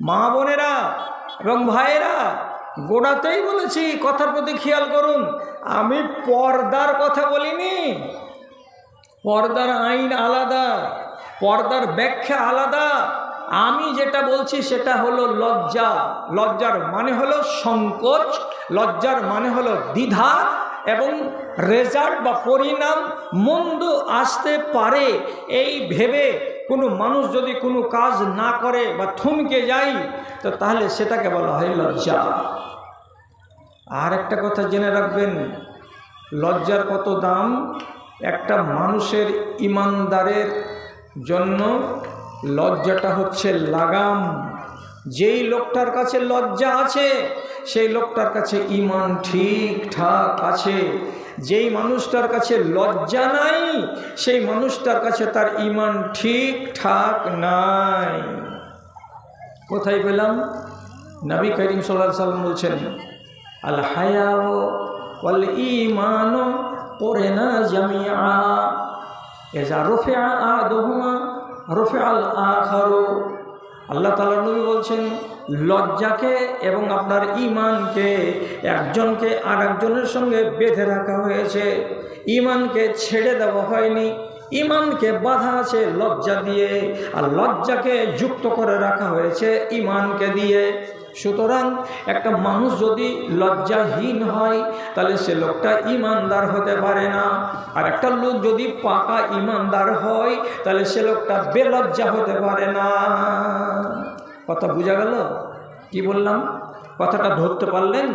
মা বোনেরা, এবং ভাইয়েরা গোড়াতেই বলেছি, কথার প্রতি খেয়াল করুন, আমি পর্দার কথা বলিনি। পর্দার আইন আলাদা, পর্দার ব্যাখ্যা আলাদা। আমি যেটা বলছি, সেটা হলো লজ্জা। লজ্জার মানে হলো সংকোচ, লজ্জার মানে হলো দ্বিধা, এবং রেজাল্ট বা পরিণাম মন্দ আসতে পারে, এই ভেবে কোনো মানুষ যদি কোনো কাজ না করে বা থমকে যায়, তো তাহলে সেটাকে বলা হয় লজ্জা। আর একটা কথা জেনে রাখবেন, লজ্জার কত দাম? একটা মানুষের ইমানদারের জন্য লজ্জাটা হচ্ছে লাগাম। যেই লোকটার কাছে লজ্জা আছে, সেই লোকটার কাছে ইমান ঠিকঠাক আছে। যেই মানুষটার কাছে লজ্জা নাই, সেই মানুষটার কাছে তার ইমান ঠিকঠাক নাই। কোথায় পেলাম? নবী করিম সাল্লাহ সাল্লাম বলছেন, আল হায়াও ওয়াল ইমান করে না জামিয়া এজা রফে আদহুমা রফে আল আখারো। আল্লাহ তালা নবী বলছেন লজ্জাকে এবং আপনার ইমানকে একজনকে আর একজনের সঙ্গে বেঁধে রাখা হয়েছে। ইমানকে ছেড়ে দেওয়া হয়নি। ইমানকে বাধা আছে লজ্জা দিয়ে, আর লজ্জাকে যুক্ত করে রাখা হয়েছে ইমানকে দিয়ে। সুতরাং একটা মানুষ যদি লজ্জাহীন হয়, তাহলে সে লোকটা ইমানদার হতে পারে না। আর একটা লোক যদি পাকা ইমানদার হয়, তাহলে সে লোকটা বেলজ্জা হতে পারে না। কথা বোঝা গেল? কি বললাম? কথাটা ধরতে পারলেন?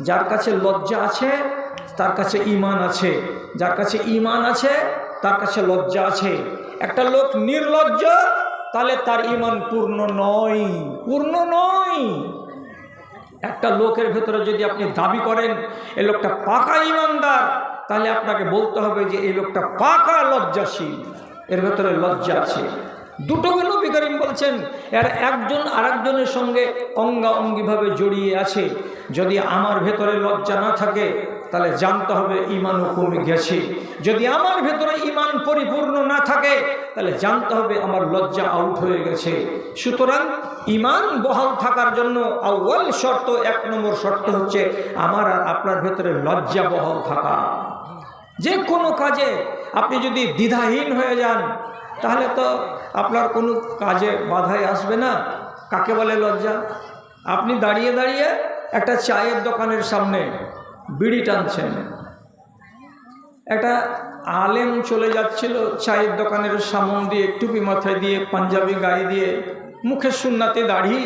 যার কাছে লজ্জা আছে, তার কাছে ইমান আছে। যার কাছে ইমান আছে, তার কাছে লজ্জা আছে। একটা লোক নির্লজ্জ, তাহলে তার ইমান পূর্ণ নয়। পূর্ণ নয়। একটা লোকের ভেতরে যদি আপনি দাবি করেন এই লোকটা পাকা ইমানদার তাহলে আপনাকে বলতে হবে যে এই লোকটা পাকা লজ্জাশীল। এর ভেতরে লজ্জা আছে। দুটো নবী করিম বলছেন, এর একজন আরেকজনের সঙ্গে অঙ্গাঅঙ্গিভাবে জড়িয়ে আছে। যদি আমার ভেতরে লজ্জা না থাকে, তাহলে জানতে হবে ইমানও কমে গেছে। যদি আমার ভেতরে ইমান পরিপূর্ণ না থাকে, তাহলে জানতে হবে আমার লজ্জা আউট হয়ে গেছে। সুতরাং ইমান বহাল থাকার জন্য আউ্য়াল শর্ত, এক নম্বর শর্ত হচ্ছে আমার আর আপনার ভেতরে লজ্জা বহাল থাকা। যে কোনো কাজে আপনি যদি দ্বিধাহীন হয়ে যান, তাহলে তো আপনার কোনো কাজে বাধাই আসবে না। কাকে বলে লজ্জা? আপনি দাঁড়িয়ে দাঁড়িয়ে একটা চায়ের দোকানের সামনে বিড়ি টানছেন। একটা আলেম চলে যাচ্ছিল চায়ের দোকানের সামন দিয়ে, টুপি মাথায় দিয়ে, পাঞ্জাবি গায়ে দিয়ে মুখে সুন্নাতে দাড়ি।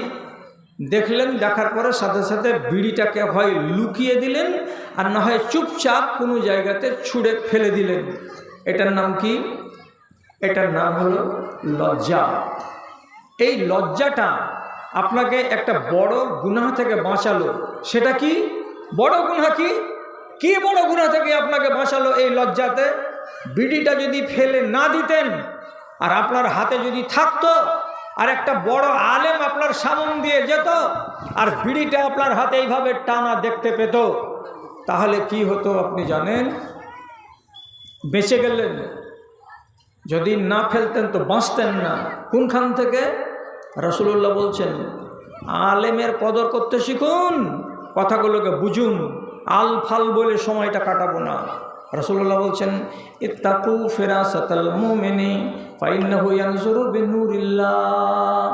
দেখলেন, দেখার পরে সাথে সাথে বিড়িটাকে হয় লুকিয়ে দিলেন আর না হয় চুপচাপ কোনো জায়গাতে ছুঁড়ে ফেলে দিলেন। এটার নাম কি? এটার নাম হলো লজ্জা। এই লজ্জাটা আপনাকে একটা বড় গুনাহ থেকে বাঁচালো। সেটা কি? বড় গুনাহ কি? কি বড় গুনাহ থেকে আপনাকে বাঁচালো এই লজ্জাতে? বিড়িটা যদি ফেলে না দিতেন আর আপনার হাতে যদি থাকতো আর একটা বড় আলেম আপনার সামন দিয়ে যেত আর বিড়িটা আপনার হাতে এইভাবে টানা দেখতে পেত, তাহলে কি হতো আপনি জানেন? বেঁচে গেলেন। যদি না ফেলতেন তো বাঁচতেন না। কোনখান থেকে? রসুল্লাহ বলছেন, আলেমের কদর করতে শিখুন, কথাগুলোকে বুঝুন আল ফাল বলে সময়টা কাটাবো না। রসুল্লাহ বলছেন, ইত্তাকু ফেরা সাতাল মোমেনি, ফাইন্নাহু ইয়ানজুরু বিনুরিল্লাহ।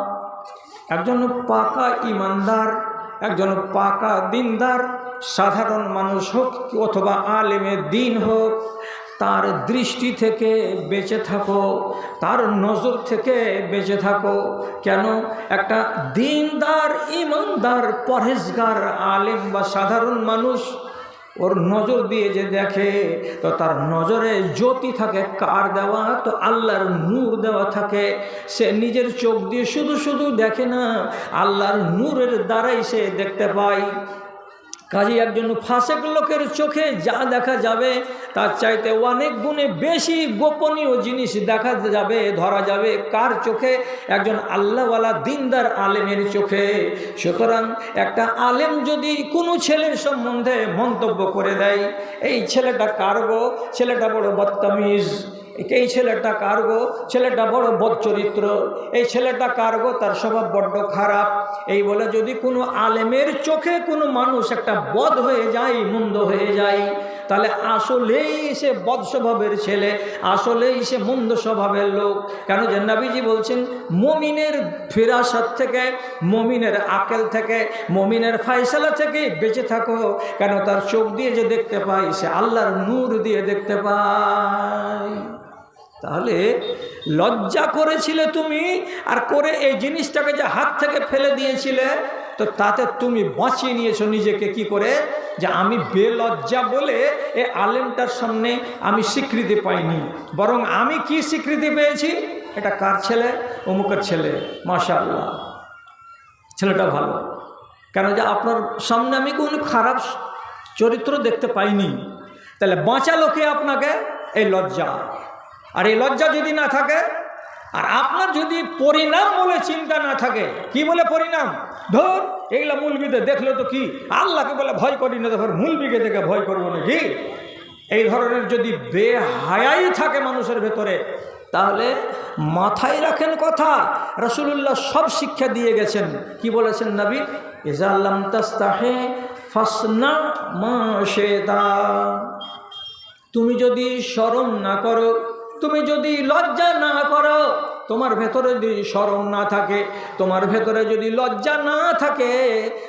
একজন পাকা ইমানদার, একজন পাকা দিনদার, সাধারণ মানুষ হোক অথবা আলেমের দিন হোক তার দৃষ্টি থেকে বেঁচে থাকো, তার নজর থেকে বেঁচে থাকো। কেন? একটা দিনদার, ইমানদার, পরহেজগার, আলেম বা সাধারণ মানুষ ওর নজর দিয়ে যে দেখে, তো তার নজরে জ্যোতি থাকে, কার দেওয়া? তো আল্লাহর নূর দেওয়া থাকে। সে নিজের চোখ দিয়ে শুধু শুধু দেখে না, আল্লাহর নূরের দ্বারাই সে দেখতে পায়। কাজে একজন ফাঁসেক লোকের চোখে যা দেখা যাবে, তার চাইতে অনেক গুণে বেশি গোপনীয় জিনিস দেখা যাবে, ধরা যাবে কার চোখে? একজন আল্লাহওয়ালা দিনদার আলেমের চোখে। সুতরাং একটা আলেম যদি কোনো ছেলের সম্বন্ধে মন্তব্য করে দেয়, এই ছেলেটা কার গো? ছেলেটা বড় বদতামিজ। এই ছেলেটা কার্গো ছেলেটা বড় বদ চরিত্র এই ছেলেটা কার্গো তার স্বভাব বড্ড খারাপ। এই বলে যদি কোনো আলেমের চোখে কোনো মানুষ একটা বদ হয়ে যায়, মন্দ হয়ে যায়, তাহলে আসলেই সে বদ স্বভাবের ছেলে, আসলেই সে মন্দ স্বভাবের লোক। কেন যে নাবিজি বলছেন, মমিনের ফিরাসাত থেকে, মমিনের আকেল থেকে, মমিনের ফায়সালা থেকে বেঁচে থাকো। কেন তার চোখ দিয়ে যে দেখতে পাই, সে আল্লাহর নূর দিয়ে দেখতে পাই। তাহলে লজ্জা করেছিলে তুমি আর করে এই জিনিসটাকে যে হাত থেকে ফেলে দিয়েছিলে, তো তাতে তুমি বাঁচিয়ে নিয়েছো নিজেকে কি করে? যে আমি বেলজ্জা বলে এ আলেমটার সামনে আমি স্বীকৃতি পাইনি। বরং আমি কি স্বীকৃতি পেয়েছি? এটা কার ছেলে? অমুকের ছেলে। মাশাল্লাহ ছেলেটা ভালো। কেন যে আপনার সামনে আমি কোনো খারাপ চরিত্র দেখতে পাইনি। তাহলে বাঁচালো কে আপনাকে? এই লজ্জা। আর এই লজ্জা যদি না থাকে, আর আপনার যদি পরিণাম বলে চিন্তা না থাকে, কি বলে পরিণাম? ধর এইগুলা মুলবিতে দেখল তো কি? আল্লাহকে বলে ভয় করি না তখন মুলবিকে দেখে ভয় করব নাকি? এই ধরনের যদি বেহায়াই থাকে মানুষের ভেতরে, তাহলে মাথায় রাখেন কথা। রসুল্লাহ সব শিক্ষা দিয়ে গেছেন। কি বলেছেন নবী? ইজাল্লাম তাস্তাহে ফাসনা মা তুমি যদি স্মরণ না করো তুমি যদি লজ্জা না করো, তোমার ভেতরে যদি স্মরণ না থাকে, তোমার ভেতরে যদি লজ্জা না থাকে,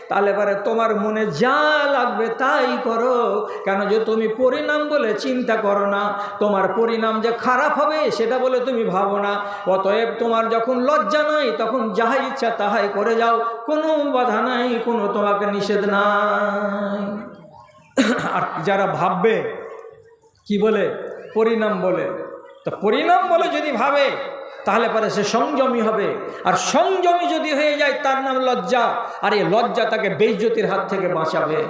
তাহলে পরে তোমার মনে যা লাগবে তাই করো। কেন যে তুমি পরিণাম বলে চিন্তা করো না, তোমার পরিণাম যে খারাপ হবে সেটা বলে তুমি ভাবো না। অতএব তোমার যখন লজ্জা নাই, তখন যাহাই ইচ্ছা তাহাই করে যাও। কোনো বাধা নাই, কোনো তোমাকে নিষেধ নাই। আর যারা ভাববে, কি বলে? পরিণাম বলে। তো পরিণাম বলে যদি ভাবে, তাহলে পরে সে সংযমী হবে। আর সংযমী যদি হয়ে যায়, তার নাম লজ্জা। আর এই লজ্জা তাকে বেইজ্জতির হাত থেকে বাঁচাবে।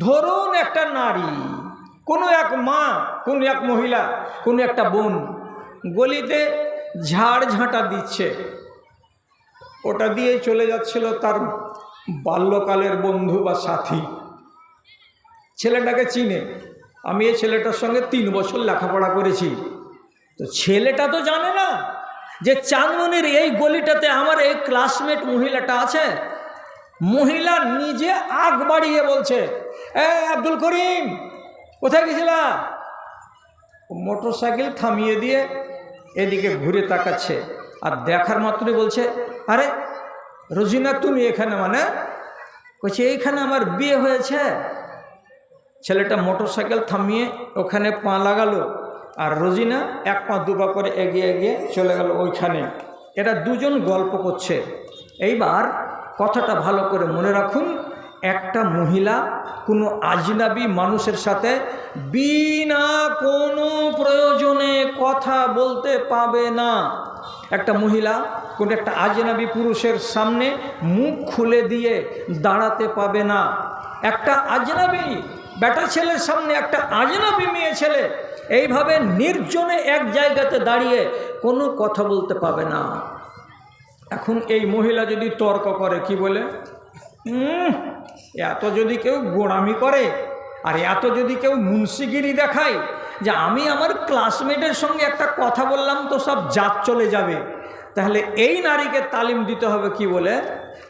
ধরুন একটা নারী, কোনো এক মা, কোনো এক মহিলা, কোনো একটা বোন গলিতে ঝাড় ঝাঁটা দিচ্ছে। ওটা দিয়ে চলে যাচ্ছিল তার বাল্যকালের বন্ধু বা সাথী। ছেলেটাকে চিনে। আমি এই ছেলেটার সঙ্গে তিন বছর লেখাপড়া করেছি। তো ছেলেটা তো জানে না যে চাঁদমনির এই গলিটাতে আমার এই ক্লাসমেট মহিলাটা আছে। মহিলা নিজে আগ বাড়িয়ে বলছে, এ, আব্দুল করিম, কোথায় গেছিলা? মোটর সাইকেল থামিয়ে দিয়ে এদিকে ঘুরে তাকাচ্ছে আর দেখার মাত্রই বলছে, আরে, রোজিনা, তুমি এখানে মানে? বলছে এইখানে আমার বিয়ে হয়েছে। ছেলেটা মোটর সাইকেল থামিয়ে ওখানে পা লাগালো। আর রোজিনা এক পা দু পা করে এগিয়ে এগিয়ে চলে গেল ওইখানে। এরা দুজন গল্প করছে। এইবার কথাটা ভালো করে মনে রাখুন, একটা মহিলা কোনো আজনাবি মানুষের সাথে বিনা কোনো প্রয়োজনে কথা বলতে পাবে না। একটা মহিলা কোনো একটা আজনাবি পুরুষের সামনে মুখ খুলে দিয়ে দাঁড়াতে পাবে না। একটা আজনাবি, বেটা ছেলের সামনে একটা আজনাবি মেয়ে ছেলে এইভাবে নির্জনে এক জায়গাতে দাঁড়িয়ে কোনো কথা বলতে পাবে না। এখন এই মহিলা যদি তর্ক করে, কি বলে? এত যদি কেউ গোড়ামি করে আর এত যদি কেউ মুন্সিগিরি দেখায় যে আমি আমার ক্লাসমেটের সঙ্গে একটা কথা বললাম তো সব জাত চলে যাবে। তাহলে এই নারীকে তালিম দিতে হবে কি বলে?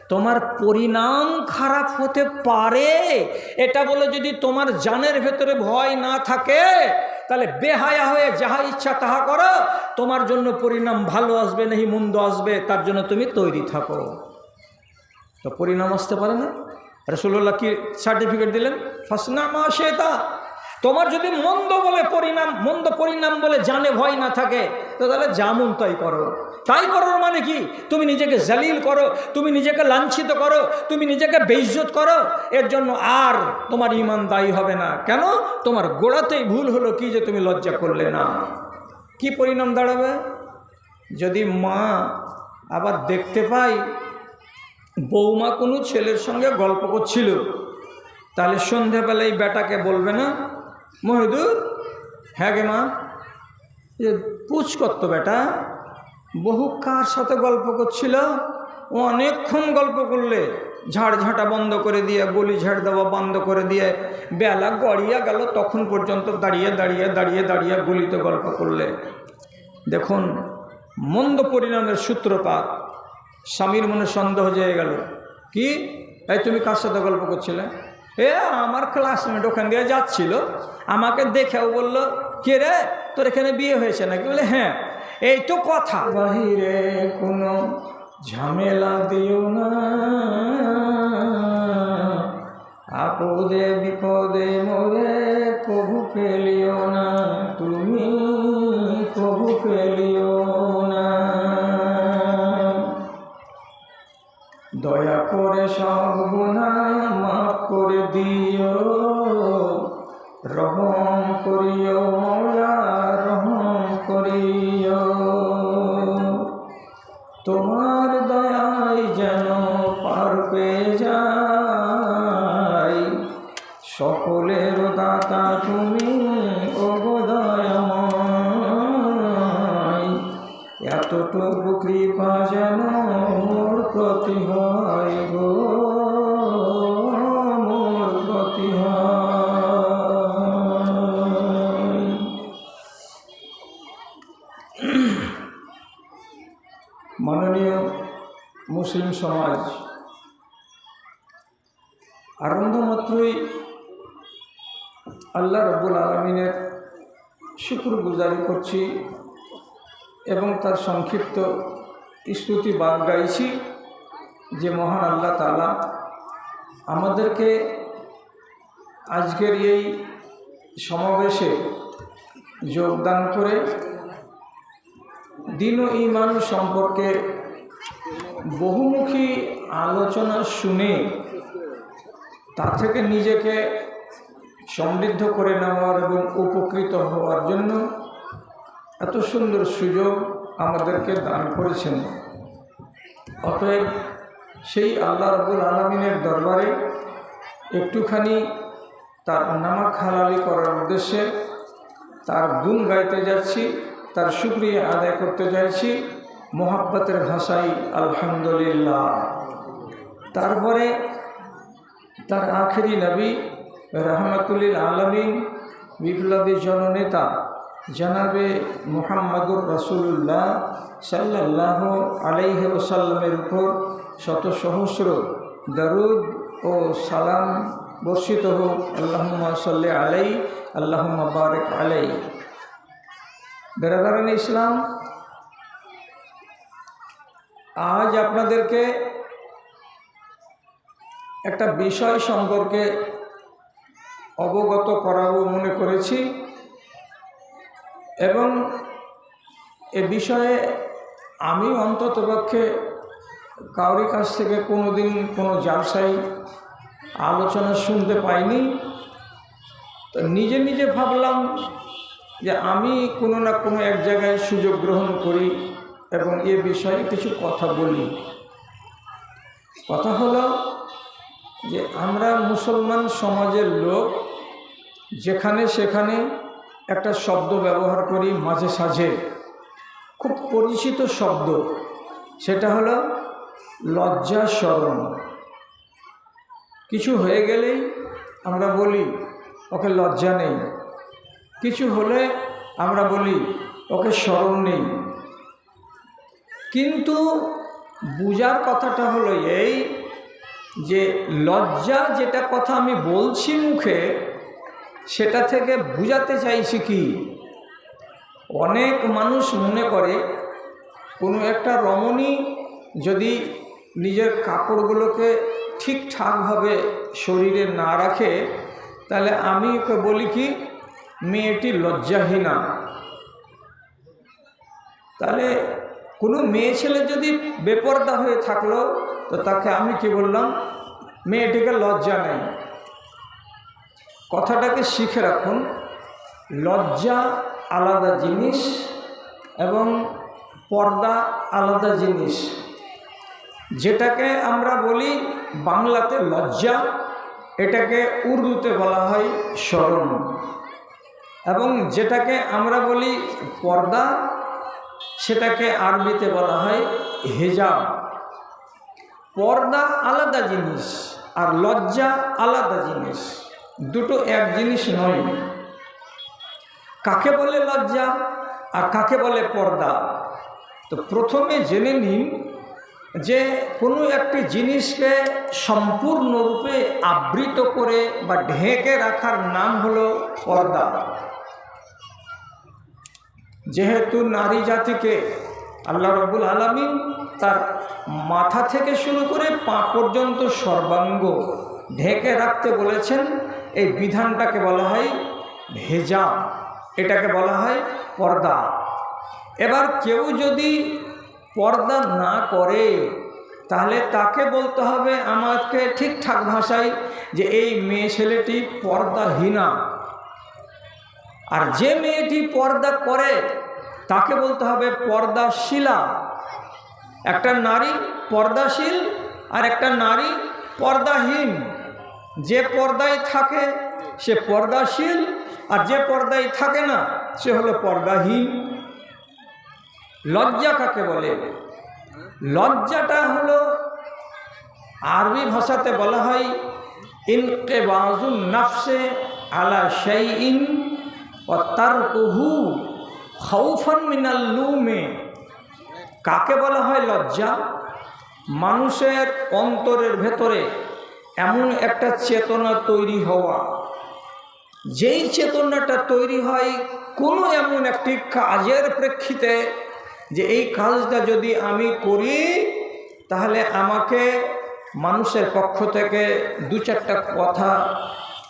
তোমার পরিণাম খারাপ হতে পারে। এটা বলে যদি তোমার জানের ভেতরে ভয় না থাকে, তাহলে বেহায়া হয়ে যাহা ইচ্ছা তাহা করো। তোমার জন্য পরিণাম ভালো আসবে, নাহি মন্দ আসবে, তার জন্য তুমি তৈরি থাকো। তো পরিণাম আসতে পারে না। রসুল্লাহ কি সার্টিফিকেট দিলেন? ফাসনামা শেতা। তোমার যদি মন্দ বলে পরিণাম, মন্দ পরিণাম বলে জানে ভয় না থাকে, তো তাহলে যেমন তাই করো। তাই করার মানে কি? তুমি নিজেকে জালিল করো, তুমি নিজেকে লাঞ্ছিত করো, তুমি নিজেকে বেইজ্জত করো, এর জন্য আর তোমার ইমান দায়ী হবে না। কেন? তোমার গোড়াতেই ভুল হলো কি যে তুমি লজ্জা করলে না। কি পরিণাম দাঁড়াবে? যদি মা আবার দেখতে পাই বৌমা কোনো ছেলের সঙ্গে গল্প করছিল, তাহলে সন্ধেবেলায় বেটাকে বলবে না মহিদুর হ্যাঁ গে মা। এ পুচ করতো বেটা। বহু কার সাথে গল্প করছিল? অনেকক্ষণ গল্প করলে। ঝাড় ঝাঁটা বন্ধ করে দিয়ে, গলি ঝাড় দেওয়া বন্ধ করে দিয়ে, বেলা গড়িয়া গেল, তখন পর্যন্ত দাঁড়িয়ে দাঁড়িয়ে দাঁড়িয়ে দাঁড়িয়ে গলিতে গল্প করলে। দেখুন, মন্দ পরিণামের সূত্রপাত। স্বামীর মনে সন্দেহ হয়ে গেল। কি? এই তুমি কার সাথে গল্প করছিলে? এ, আমার ক্লাসমেট ওখান দিয়ে যাচ্ছিল। আমাকে দেখেও বলল, কে রে? তোর এখানে বিয়ে হয়েছে নাকি? বলে হ্যাঁ এই তো কথা। বাহিরে কোনো ঝামেলা দিও না। আপদে বিপদে মোরে প্রভু ফেলিও না। সব গুণা মাফ করে দিও। রহম করিও, মৌলা, রহম করিও। তোমার দয়ায় যেন পার পেয়ে যাই সকলের দাতা তুমি, ওগো এতটুকু কৃপা যেন মোর প্রতি হয় গো, মোর প্রতি মাননীয় মুসলিম সমাজ আরম্ভ মাত্রই আল্লাহ রব্বুল আলমিনের শুক্র গুজারি করছি। এবং তার সংক্ষিপ্ত স্তুতি বাদ গাইছি যে মহান আল্লাহ তালা আমাদেরকে আজকের এই সমাবেশে যোগদান করে দিন ও ইমান সম্পর্কে বহুমুখী আলোচনা শুনে তা থেকে নিজেকে সমৃদ্ধ করে নেওয়ার এবং উপকৃত হওয়ার জন্য এত সুন্দর সুযোগ আমাদেরকে দান করেছেন। অতএব সেই আল্লাহ রবুল আলমিনের দরবারে একটুখানি তার নামাক হালালি করার উদ্দেশ্যে তার গুণ গাইতে যাচ্ছি, তার শুক্রিয়া আদায় করতে চাইছি মোহাব্বতের ভাষাই আলহামদুলিল্লাহ। তারপরে তার আখেরি নবী রহমতুল্লিল আলমিন বিপ্লবী জননেতা জানাবে মোহাম্মদুর রসুল্লাহ সাল্লাহ আলাইহ ওসাল্লামের উপর শত সহস্র দরুদ ও সালাম বর্ষিত হোক। আল্লাহম্মা সাল্লি আলাই, আল্লাহম্মা বারেক আলাই। বেরাদারান ইসলাম, আজ আপনাদেরকে একটা বিষয় সম্পর্কে অবগত করাবো মনে করেছি। এবং এ বিষয়ে আমি অন্ততপক্ষে কাউরি কাছ থেকে কোনো দিন কোনো জালসাই আলোচনা শুনতে পাইনি। তো নিজে নিজে ভাবলাম যে আমি কোনো না কোনো এক জায়গায় সুযোগ গ্রহণ করি এবং এ বিষয়ে কিছু কথা বলি। কথা হলো যে আমরা মুসলমান সমাজের লোক, যেখানে সেখানে একটা শব্দ ব্যবহার করি মাঝে সাঝে। খুব পরিচিত শব্দ। সেটা হলো লজ্জা স্মরণ। কিছু হয়ে গেলেই আমরা বলি, ওকে লজ্জা নেই। কিছু হলে আমরা বলি, ওকে স্মরণ নেই। কিন্তু বুজার কথাটা হলো এই যে লজ্জা যেটা কথা আমি বলছি মুখে সেটা থেকে বুঝাতে চাইছি কি? অনেক মানুষ মনে করে, কোনো একটা রমণী যদি নিজের কাপড়গুলোকে ঠিকঠাকভাবে শরীরে না রাখে, তাহলে আমি ওকে বলি কি, মেয়েটি লজ্জাহীনা। তাহলে কোনো মেয়ে ছেলে যদি বেপর্দা হয়ে থাকল, তো তাকে আমি কি বললাম, মেয়েটিকে লজ্জা নেই। কথাটাকে শিখে রাখুন। লজ্জা আলাদা জিনিস এবং পর্দা আলাদা জিনিস। যেটাকে আমরা বলি বাংলাতে লজ্জা, এটাকে উর্দুতে বলা হয় স্মরণ। এবং যেটাকে আমরা বলি পর্দা, সেটাকে আরবিতে বলা হয় হেজাব। পর্দা আলাদা জিনিস আর লজ্জা আলাদা জিনিস। দুটো এক জিনিস নয়। কাকে বলে লজ্জা আর কাকে বলে পর্দা? তো প্রথমে জেনে নিন যে কোনো একটি জিনিসকে সম্পূর্ণরূপে আবৃত করে বা ঢেকে রাখার নাম হলো পর্দা। যেহেতু নারী জাতিকে আল্লাহ রবুল আলমিন তার মাথা থেকে শুরু করে পা পর্যন্ত সর্বাঙ্গ ঢেকে রাখতে বলেছেন এই বিধানটাকে বলা হয় ভেজা এটাকে বলা হয় পর্দা। এবার কেউ যদি পর্দা না করে, তাহলে তাকে বলতে হবে আমাকে ঠিকঠাক ভাষায় যে এই মেয়ে ছেলেটি পর্দাহীনা। আর যে মেয়েটি পর্দা করে, তাকে বলতে হবে পর্দাশীলা। একটা নারী পর্দাশীল, আর একটা নারী পর্দাহীন। যে পর্দায় থাকে, সে পর্দাশীল, আর যে পর্দায় থাকে না, সে হলো পর্দাহীন। লজ্জা কাকে বলে? লজ্জাটা হলো আরবি ভাষাতে বলা হয় ইনকে বাজুল নাফসে আলা সেই ইন ও তার কহু খৌফন মিনাল্লুমে কাকে বলা হয় লজ্জা? মানুষের অন্তরের ভেতরে এমন একটা চেতনা তৈরি হওয়া। যেই চেতনাটা তৈরি হয় কোনো এমন একটি কাজের প্রেক্ষিতে যে এই কাজটা যদি আমি করি তাহলে আমাকে মানুষের পক্ষ থেকে দু চারটা কথা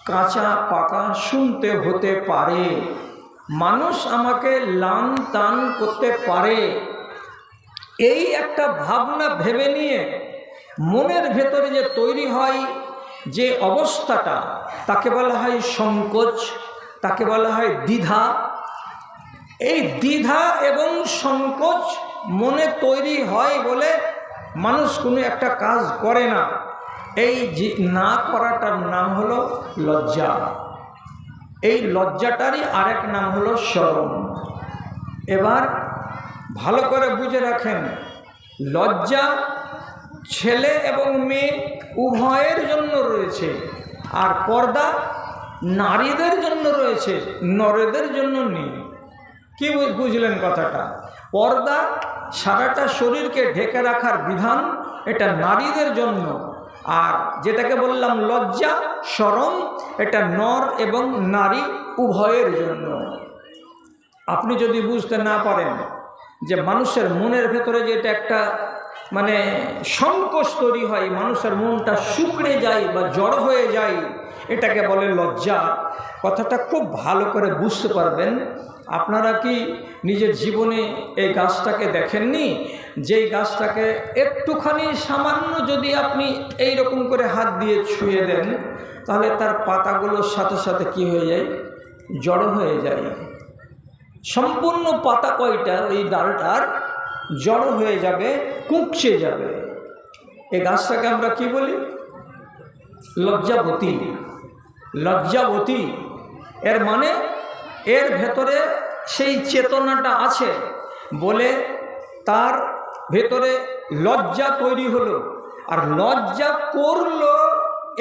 কাঁচা পাকা শুনতে হতে পারে। মানুষ আমাকে লান তান করতে পারে। এই একটা ভাবনা ভেবে নিয়ে মনের ভেতরে যে তৈরি হয় যে অবস্থাটা, তাকে বলা হয় সংকোচ, তাকে বলা হয় দ্বিধা। এই দ্বিধা এবং সংকোচ মনে তৈরি হয় বলে মানুষ কোনো একটা কাজ করে না। এই যে না করাটার নাম হলো লজ্জা। এই লজ্জাটারই আরেক নাম হলো শরম এবার ভালো করে বুঝে রাখেন, লজ্জা ছেলে এবং মেয়ে উভয়ের জন্য রয়েছে। আর পর্দা নারীদের জন্য রয়েছে, নরেদের জন্য নেই। কি বুঝলেন কথাটা? পর্দা সারাটা শরীরকে ঢেকে রাখার বিধান এটা নারীদের জন্য। আর যেটাকে বললাম লজ্জা, শরম, এটা নর এবং নারী উভয়ের জন্য। আপনি যদি বুঝতে না পারেন যে মানুষের মনের ভেতরে যে এটা একটা মানে সংকোচ তৈরি হয়, মানুষের মনটা শুকড়ে যায় বা জড় হয়ে যায়, এটাকে বলে লজ্জা। কথাটা খুব ভালো করে বুঝতে পারবেন। আপনারা কি নিজের জীবনে এই গাছটাকে দেখেননি? যেই গাছটাকে একটুখানি সামান্য যদি আপনি এই রকম করে হাত দিয়ে ছুঁয়ে দেন, তাহলে তার পাতাগুলোর সাথে সাথে কি হয়ে যায়? জড়ো হয়ে যায়। সম্পূর্ণ পাতা কয়টা ওই ডালটার জড়ো হয়ে যাবে, কুঁকছে যাবে। এই গাছটাকে আমরা কি বলি? লজ্জাবতী। লজ্জাবতী। এর মানে এর ভেতরে সেই চেতনাটা আছে বলে তার ভেতরে লজ্জা তৈরি হলো। আর লজ্জা করল,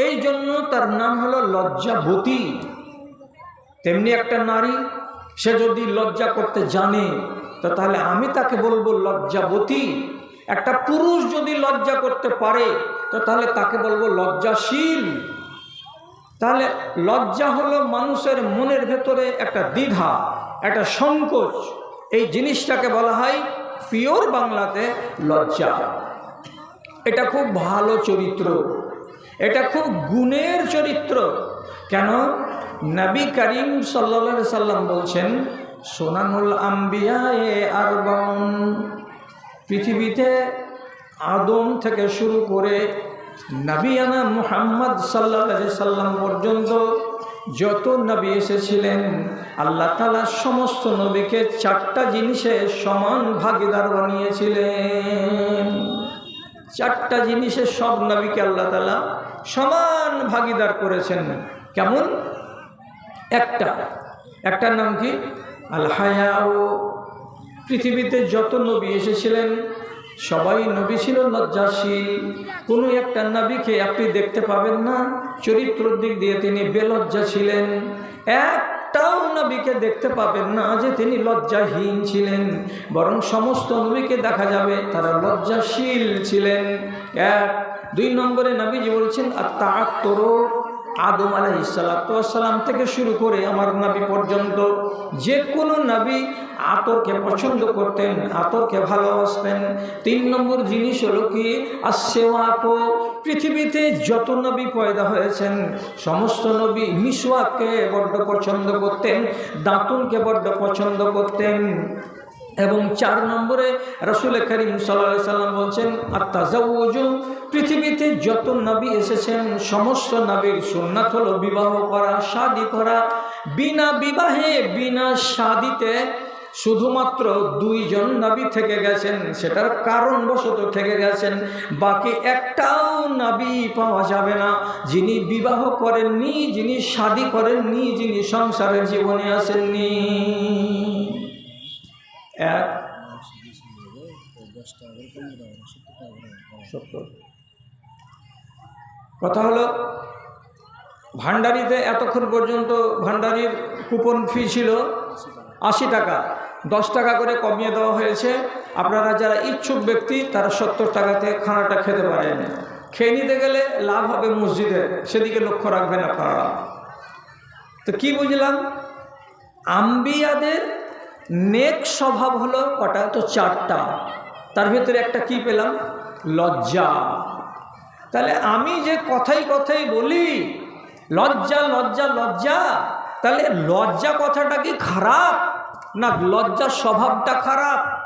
এই জন্য তার নাম হলো লজ্জাবতী। তেমনি একটা নারী, সে যদি লজ্জা করতে জানে তো তাহলে আমি তাকে বলব, লজ্জাবতী। একটা পুরুষ যদি লজ্জা করতে পারে, তো তাহলে তাকে বলব লজ্জাশীল। তাহলে লজ্জা হলো মানুষের মনের ভেতরে একটা দ্বিধা, একটা সংকোচ। এই জিনিসটাকে বলা হয় পিওর বাংলাতে লজ্জা। এটা খুব ভালো চরিত্র। এটা খুব গুণের চরিত্র। কেন? নবী করিম সাল্লা সাল্লাম বলছেন সোনানুল আম্বিয়া এ আরবাউন। পৃথিবীতে আদম থেকে শুরু করে নবিয়ানা মুহাম্মদ সাল্লা সাল্লাম পর্যন্ত যত নবী এসেছিলেন, আল্লাহ তালা সমস্ত নবীকে চারটা জিনিসে সমান ভাগিদার বানিয়েছিলেন। চারটা জিনিসে সব নবীকে আল্লাহ তালা সমান ভাগিদার করেছেন। কেমন? একটা। একটার নাম কি? আল হায়াও পৃথিবীতে যত নবী এসেছিলেন, সবাই নবী ছিল লজ্জাশীল। কোনো একটা নবীকে আপনি দেখতে পাবেন না, চরিত্রের দিক দিয়ে তিনি বেলজ্জা ছিলেন। একটাও নবীকে দেখতে পাবেন না যে তিনি লজ্জাহীন ছিলেন। বরং সমস্ত নবীকে দেখা যাবে, তারা লজ্জাশীল ছিলেন। এক, দুই নম্বরে নবীজি বলছেন আর তা তোরো আদম আলাইসালাম থেকে শুরু করে আমার নাবি পর্যন্ত যে কোনো নাবি আতরকে পছন্দ করতেন, আতরকে ভালোবাসতেন। তিন নম্বর জিনিস হলো কি? আসেওয়াকো পৃথিবীতে যত নবী পয়দা হয়েছেন, সমস্ত নবী মিসওয়াককে বড্ড পছন্দ করতেন, দাঁতুনকে বড্ড পছন্দ করতেন। এবং চার নম্বরে রসুল করিম সাল্লা সাল্লাম বলছেন আত্মাজাউজু পৃথিবীতে যত নবী এসেছেন, সমস্ত নবীর সুন্নাত হলো বিবাহ করা, শাদি করা। বিনা বিবাহে, বিনা শাদিতে শুধুমাত্র দুইজন নবী থেকে গেছেন, সেটার কারণবশত থেকে গেছেন। বাকি একটাও নবী পাওয়া যাবে না। যিনি বিবাহ করেননি, যিনি শাদি করেননি, যিনি সংসারের জীবনে আসেননি। এক সত্তর। কথা হলো, ভান্ডারিতে এতক্ষণ পর্যন্ত ভান্ডারির কুপন ফি ছিল আশি টাকা। দশ টাকা করে কমিয়ে দেওয়া হয়েছে। আপনারা যারা ইচ্ছুক ব্যক্তি, তারা সত্তর টাকাতে খানাটা খেতে পারেন। খেয়ে নিতে গেলে লাভ হবে মসজিদে। সেদিকে লক্ষ্য রাখবেন আপনারা। তো কি বুঝলাম? আম্বিয়াদের নেক স্বভাব হলো কটা? তো চারটা। তার ভেতরে একটা কি পেলাম? লজ্জা। তাহলে আমি যে কথাই কথাই বলি, লজ্জা লজ্জা লজ্জা, তাহলে লজ্জা কথাটা কি খারাপ? না লজ্জার স্বভাবটা খারাপ?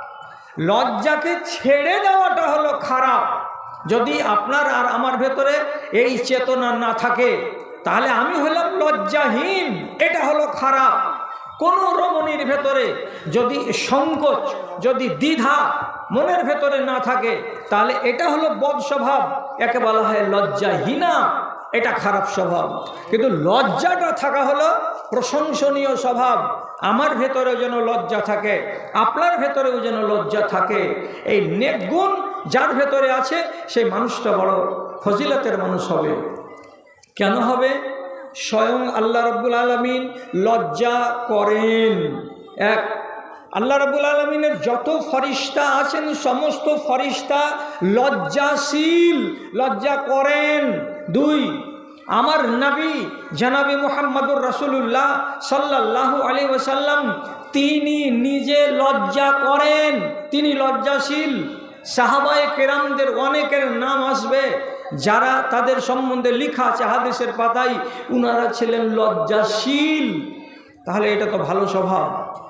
লজ্জাকে ছেড়ে দেওয়াটা হলো খারাপ। যদি আপনার আর আমার ভেতরে এই চেতনা না থাকে, তাহলে আমি হলাম লজ্জাহীন। এটা হলো খারাপ। কোনো রমণীর ভেতরে যদি সংকোচ, যদি দ্বিধা মনের ভেতরে না থাকে, তাহলে এটা হলো বদ স্বভাব। একে বলা হয় লজ্জাহীনা, এটা খারাপ স্বভাব। কিন্তু লজ্জাটা থাকা হলো প্রশংসনীয় স্বভাব। আমার ভেতরে যেন লজ্জা থাকে, আপনার ভেতরেও যেন লজ্জা থাকে। এই নেকগুণ যার ভেতরে আছে, সেই মানুষটা বড় ফজিলতের মানুষ হবে। কেন হবে? স্বয়ং আল্লাহ রব্বুল আলমিন লজ্জা করেন। এক, আল্লাহ রব্বুল আলমিনের যত ফরিস্তা আছেন, সমস্ত ফরিস্তা লজ্জাশীল, লজ্জা করেন। দুই, আমার নবী জানাবি মোহাম্মদুর রসুল্লাহ সাল্লাহ আলী ওসাল্লাম তিনি নিজে লজ্জা করেন। তিনি লজ্জাশীল। সাহাবায়ে কেরামদের অনেকের নাম আসবে। যারা তাদের সম্বন্ধে লিখা আছে, হাদিসের পাতায়, উনারা ছিলেন লজ্জাশীল। তাহলে এটা তো ভালো স্বভাব।